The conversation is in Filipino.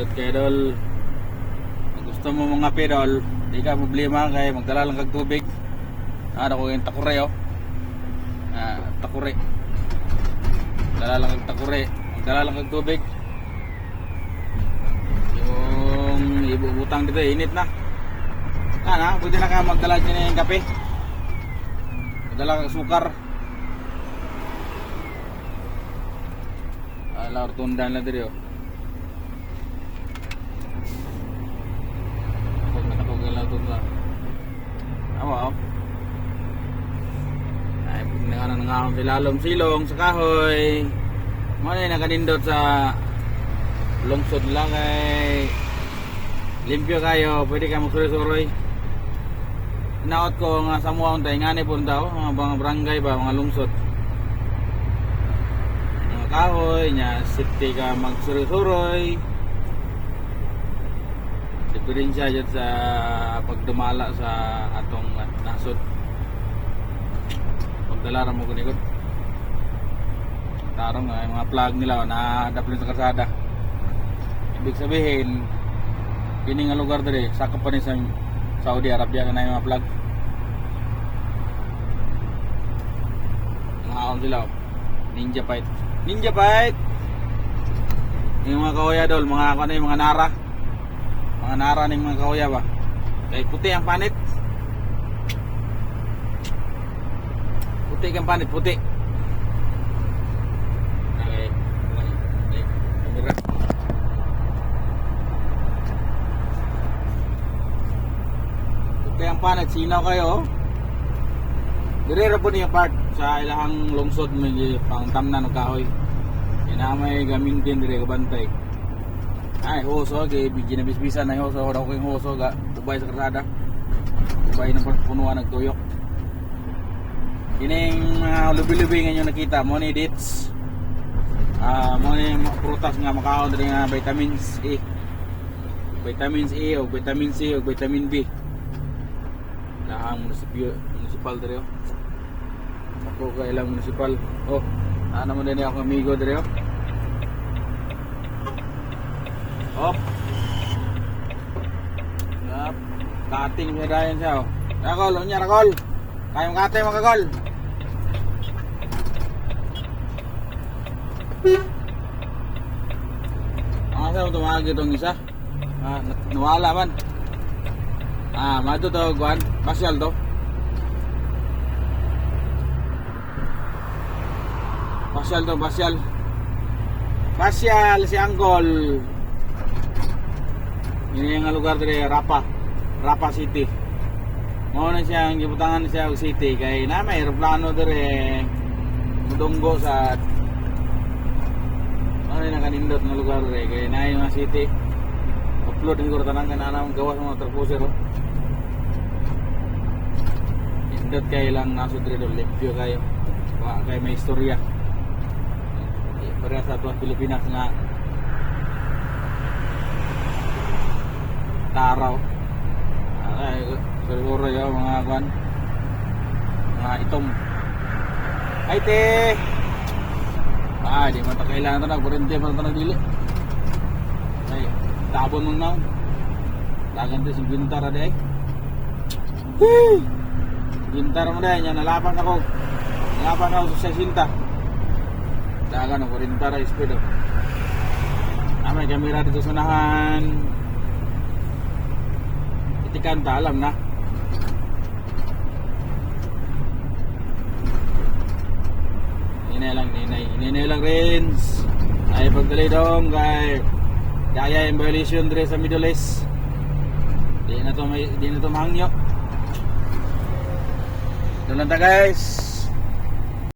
Indot kay gusto mo mga pedol, di ka problema kay magdala lang kag tubig. Ano ko yung takure oh. Ah, takure. Dala lang kag takure. Magdala lang kag tubig. Yung ibubutang dito init na. Kana, pwede na ka magdala dyan ng kape. Magdala kag sukar. Ala, tundan lang dito. Pag natakog lang ito na. Oh. Ay, nga na nga silalom silong sa kahoy. Mo na nakanindot sa lungsod lang kay limpyo kayo, pwede ka magsuroy-suroy. Naot ko nga sa muang tayo, nga ni po daw, mga mga barangay ba, mga lungsod. Mga kahoy, nya, safety ka magsuroy-suroy. Siya dyan sa pagdumala sa atong nasod. Pagdala mo kunikot. Tarong yung mga plug nila, na-adaplin sa karsada. Ibig sabihin, kini nga lugar diri, sakop pa ni sa Saudi Arabia na yung mga plug. Mga aon sila, oh. Ninja fight. Ninja fight! Yung mga kahoya dol, mga ako na yung mga nara. Mga nara ng mga kahoya ba? Kay puti ang panit. Puti kang panit, puti. Puti ang panit, sinaw kayo. oh. Dire po niya part sa ilahang lungsod may pangtamnan ng kahoy. Ina may gamin din dire kabantay. Ay, hoso kay bigyan na bisbisan na hoso daw ko yung hoso ga ubay sa karsada. Ubay ng punuan nagtuyok. Kining mga lubi-lubi nga nyo nakita mo ni dates. Ah, mo ni prutas nga makaon diri nga vitamins A. Vitamins A o vitamin C o vitamin B. Lahang munisipyo, municipal diri oh. Ako kailang municipal. Oh, ano mo din ako amigo diri oh. Op. Yap. Kating mo dayon siya oh. Rakol, unya rakol. Kayong kate mga kagol. Ang asa mo tumawag itong isa? Ah, na- nawala man. Ah, mato to, Guan. Pasyal to. Pasyal to, pasyal. Pasyal si Angkol. Yun yung lugar dito, Rapa. Rapa City. Mao na siya, ang gibutangan siya og city kay na may aeroplano dire mudunggo sa ano yung nakanindot nga lugar dire kay na yung city. Upload siguro tanang kanana ang gawas mga truck oh. Indot kay lang nasod dire do limpyo kayo. Kay may istorya. Para sa tuwa Pilipinas nga taraw. Ay, siguro yung mga kwan. Mga itom. Ay, te! Ah, di mo ito kailangan na. Kurente mo ito nagdili. Ay, tabon mong naon. Dagan ito si Gintar ade ay. Woo! Gintar mo dahil yan. Nalapan ako. Nalapan ako sa sinta. Dagan ako. Rintar ay speed. oh. Ah, may kamera dito sa unahan. Itikan ta, alam na. Hinay lang, hinay. Hinay lang rin. Ay pagdali dong kay Kaya yung violation dire sa Middle East. Di na to may di na to mahangyo. Doon lang ta guys.